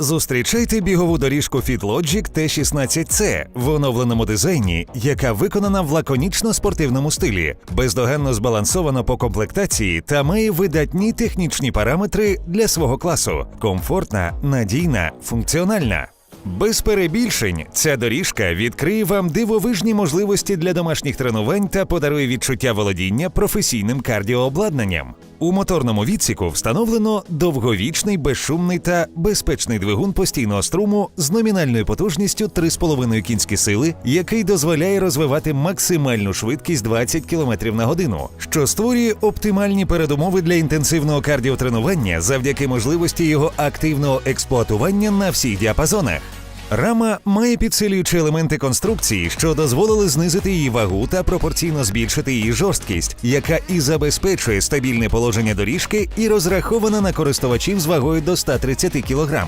Зустрічайте бігову доріжку FitLogic T16C в оновленому дизайні, яка виконана в лаконічно-спортивному стилі, бездоганно збалансована по комплектації та має видатні технічні параметри для свого класу: комфортна, надійна, функціональна. Без перебільшень ця доріжка відкриє вам дивовижні можливості для домашніх тренувань та подарує відчуття володіння професійним кардіообладнанням. У моторному відсіку встановлено довговічний, безшумний та безпечний двигун постійного струму з номінальною потужністю 3,5 кінські сили, який дозволяє розвивати максимальну швидкість 20 км на годину, що створює оптимальні передумови для інтенсивного кардіотренування завдяки можливості його активного експлуатування на всіх діапазонах. Рама має підсилюючі елементи конструкції, що дозволили знизити її вагу та пропорційно збільшити її жорсткість, яка і забезпечує стабільне положення доріжки і розрахована на користувачів з вагою до 130 кг.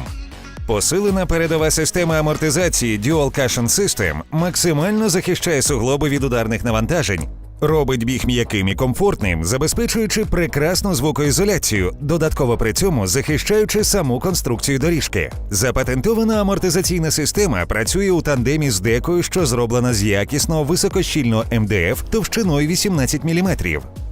Посилена передова система амортизації Dual Cushion System максимально захищає суглоби від ударних навантажень. Робить біг м'яким і комфортним, забезпечуючи прекрасну звукоізоляцію, додатково при цьому захищаючи саму конструкцію доріжки. Запатентована амортизаційна система працює у тандемі з декою, що зроблена з якісного високощільного МДФ товщиною 18 мм.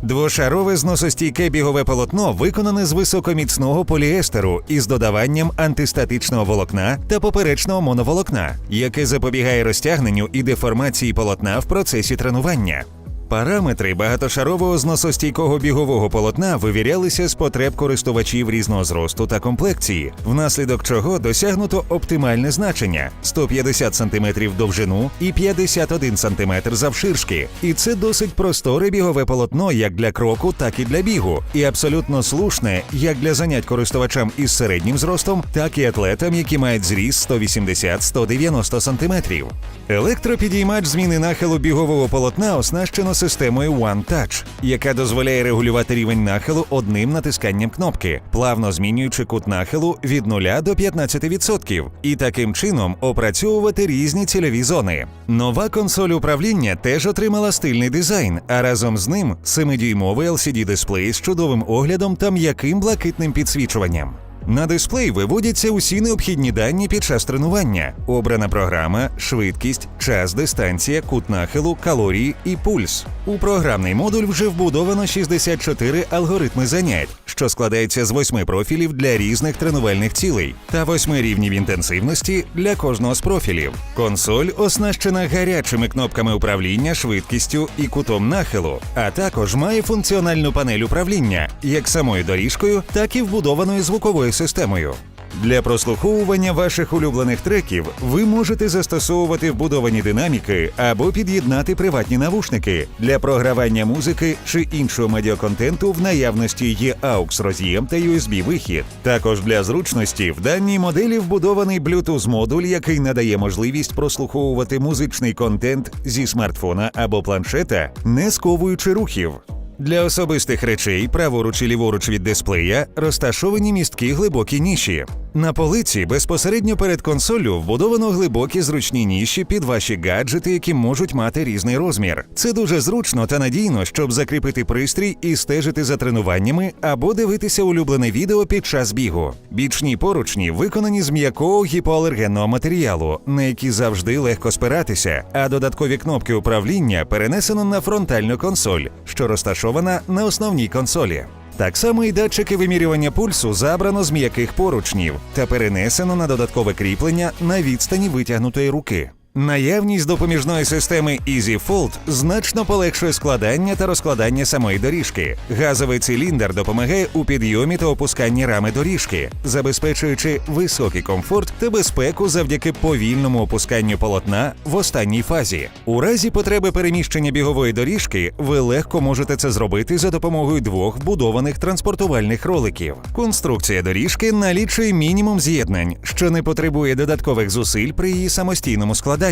Двошарове зносостійке бігове полотно виконане з високоміцного поліестеру із додаванням антистатичного волокна та поперечного моноволокна, яке запобігає розтягненню і деформації полотна в процесі тренування. Параметри багатошарового зносостійкого бігового полотна вивірялися з потреб користувачів різного зросту та комплекції, внаслідок чого досягнуто оптимальне значення 150 см довжину і 51 см завширшки. І це досить просторе бігове полотно як для кроку, так і для бігу, і абсолютно слушне як для занять користувачам із середнім зростом, так і атлетам, які мають зріст 180-190 см. Електропідіймач зміни нахилу бігового полотна оснащено системою One Touch, яка дозволяє регулювати рівень нахилу одним натисканням кнопки, плавно змінюючи кут нахилу від 0 до 15%, і таким чином опрацьовувати різні цільові зони. Нова консоль управління теж отримала стильний дизайн, а разом з ним 7-дюймовий LCD-дисплей з чудовим оглядом та м'яким блакитним підсвічуванням. На дисплей виводяться усі необхідні дані під час тренування: обрана програма, швидкість, час, дистанція, кут нахилу, калорії і пульс. У програмний модуль вже вбудовано 64 алгоритми занять, що складається з восьми профілів для різних тренувальних цілей та восьми рівнів інтенсивності для кожного з профілів. Консоль оснащена гарячими кнопками управління, швидкістю і кутом нахилу, а також має функціональну панель управління як самою доріжкою, так і вбудованою звуковою системою. Для прослуховування ваших улюблених треків ви можете застосовувати вбудовані динаміки або під'єднати приватні навушники для програвання музики чи іншого медіаконтенту в наявності є AUX роз'єм та USB вихід. Також для зручності в даній моделі вбудований Bluetooth модуль, який надає можливість прослуховувати музичний контент зі смартфона або планшета, не сковуючи рухів. Для особистих речей праворуч і ліворуч від дисплея розташовані місткі глибокі ніші. На полиці безпосередньо перед консоллю вбудовано глибокі зручні ніші під ваші гаджети, які можуть мати різний розмір. Це дуже зручно та надійно, щоб закріпити пристрій і стежити за тренуваннями або дивитися улюблене відео під час бігу. Бічні поручні виконані з м'якого гіпоалергенного матеріалу, на які завжди легко спиратися, а додаткові кнопки управління перенесено на фронтальну консоль, що розташована на основній консолі. Так само і датчики вимірювання пульсу забрано з м'яких поручнів та перенесено на додаткове кріплення на відстані витягнутої руки. Наявність допоміжної системи EasyFold значно полегшує складання та розкладання самої доріжки. Газовий циліндр допомагає у підйомі та опусканні рами доріжки, забезпечуючи високий комфорт та безпеку завдяки повільному опусканню полотна в останній фазі. У разі потреби переміщення бігової доріжки ви легко можете це зробити за допомогою двох вбудованих транспортувальних роликів. Конструкція доріжки налічує мінімум з'єднань, що не потребує додаткових зусиль при її самостійному складанні.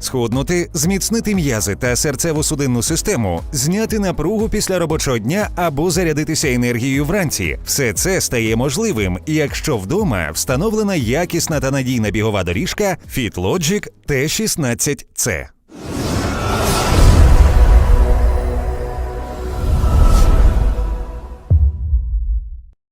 Схуднути, зміцнити м'язи та серцево-судинну систему, зняти напругу після робочого дня або зарядитися енергією вранці. Все це стає можливим, якщо вдома встановлена якісна та надійна бігова доріжка FitLogic T16C.